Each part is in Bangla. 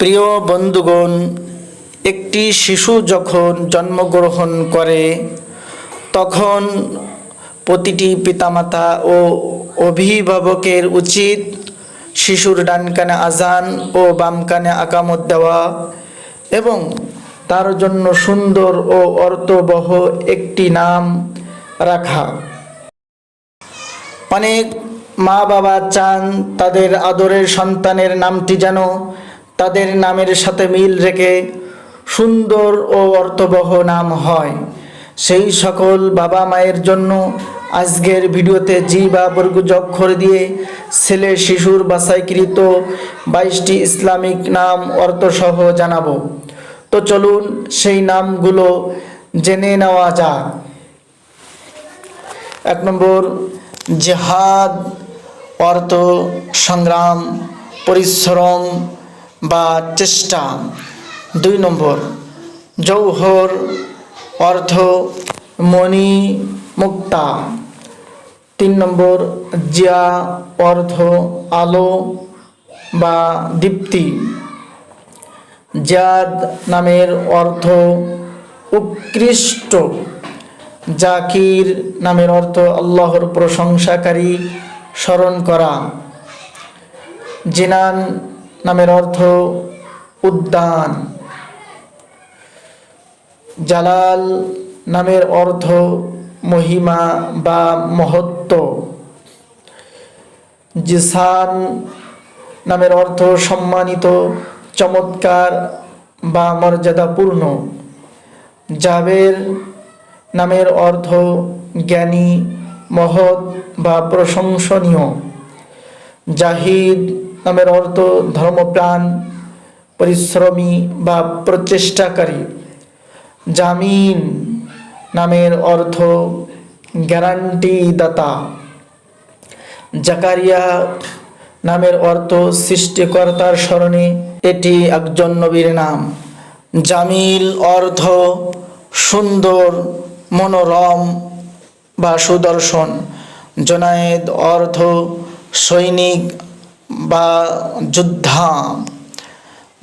প্রিয় বন্ধুগণ, একটি শিশু যখন জন্মগ্রহণ করে, তখন প্রতিটি পিতামাতা ও অভিভাবকের উচিত শিশুর ডান কানে আজান ও বাম কানে আকামত দেওয়া এবং তার জন্য সুন্দর ও অর্থবহ একটি নাম রাখা। অনেক মা বাবা চান তাদের আদরের সন্তানের নামটি যেন তাদের নামের সাথে মিল রেখে সুন্দর ও অর্থবহ নাম হয়। সেই সকল বাবা মায়ের জন্য আজকের ভিডিওতে জি বা বর্গ দিয়ে ছেলে শিশুর বাছাইকৃত বাইশটি ইসলামিক নাম, অর্থসহ জানাব। তো চলুন সেই নামগুলো জেনে নেওয়া যাক। এক নম্বর, জেহাদ, অর্থ সংগ্রাম, পরিশ্রম বা চেষ্টা। দুই নম্বর জৌহর অর্থ মণি, মুক্তা। তিন নম্বর, জিয়া অর্থ আলো বা দীপ্তি। জাদ নামের অর্থ উৎকৃষ্ট। জাকির নামের অর্থ আল্লাহর প্রশংসাকারী, স্মরণ করা। জিনান নামের অর্থ উদ্যান। জালাল নামের অর্থ মহিমা বা মহত্ব। জিসান নামের অর্থ সম্মানিত, চমৎকার বা মর্যাদাপূর্ণ। জাবের নামের অর্থ জ্ঞানী, মহৎ বা প্রশংসনীয়। জাহিদ নামের অর্থ ধর্মপ্রাণ, পরিশ্রমী বা প্রচেষ্টাকারী। জামিন নামের অর্থ গ্যারান্টি দাতা জাকারিয়া নামের অর্থ সৃষ্টিকর্তার স্মরণে এটি একজন নবীর নাম। জামিল অর্থ সুন্দর, মনোরম বা সুদর্শন। জনায়েদ অর্থ সৈনিক বা যোদ্ধা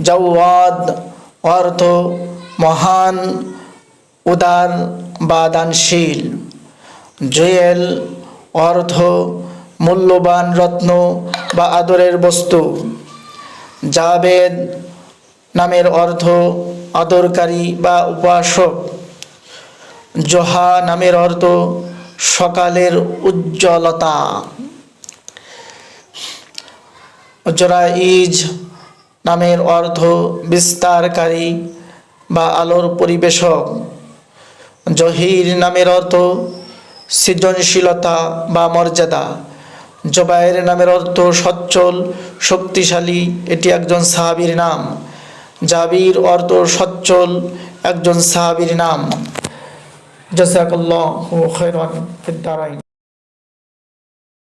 জাওয়াদ অর্থ, মহান, উদার বা দানশীল। জুয়েল, অর্থ, মূল্যবান রত্ন বা আদরের বস্তু। জাবেদ নামের অর্থ আদরকারী বা উপাসক। জোহা নামের অর্থ সকালের উজ্জ্বলতা। জরাইজ নামের অর্থ বিস্তারকারী বা আলোর পরিবেশক। জহির নামের অর্থ সৃজনশীলতা বা মর্যাদা। জবাইর নামের অর্থ সচ্ছল, শক্তিশালী, এটি একজন সাহাবীর নাম। জাবির অর্থ সচ্ছল, একজন সাহাবীর নাম। ফিদ দারাইন।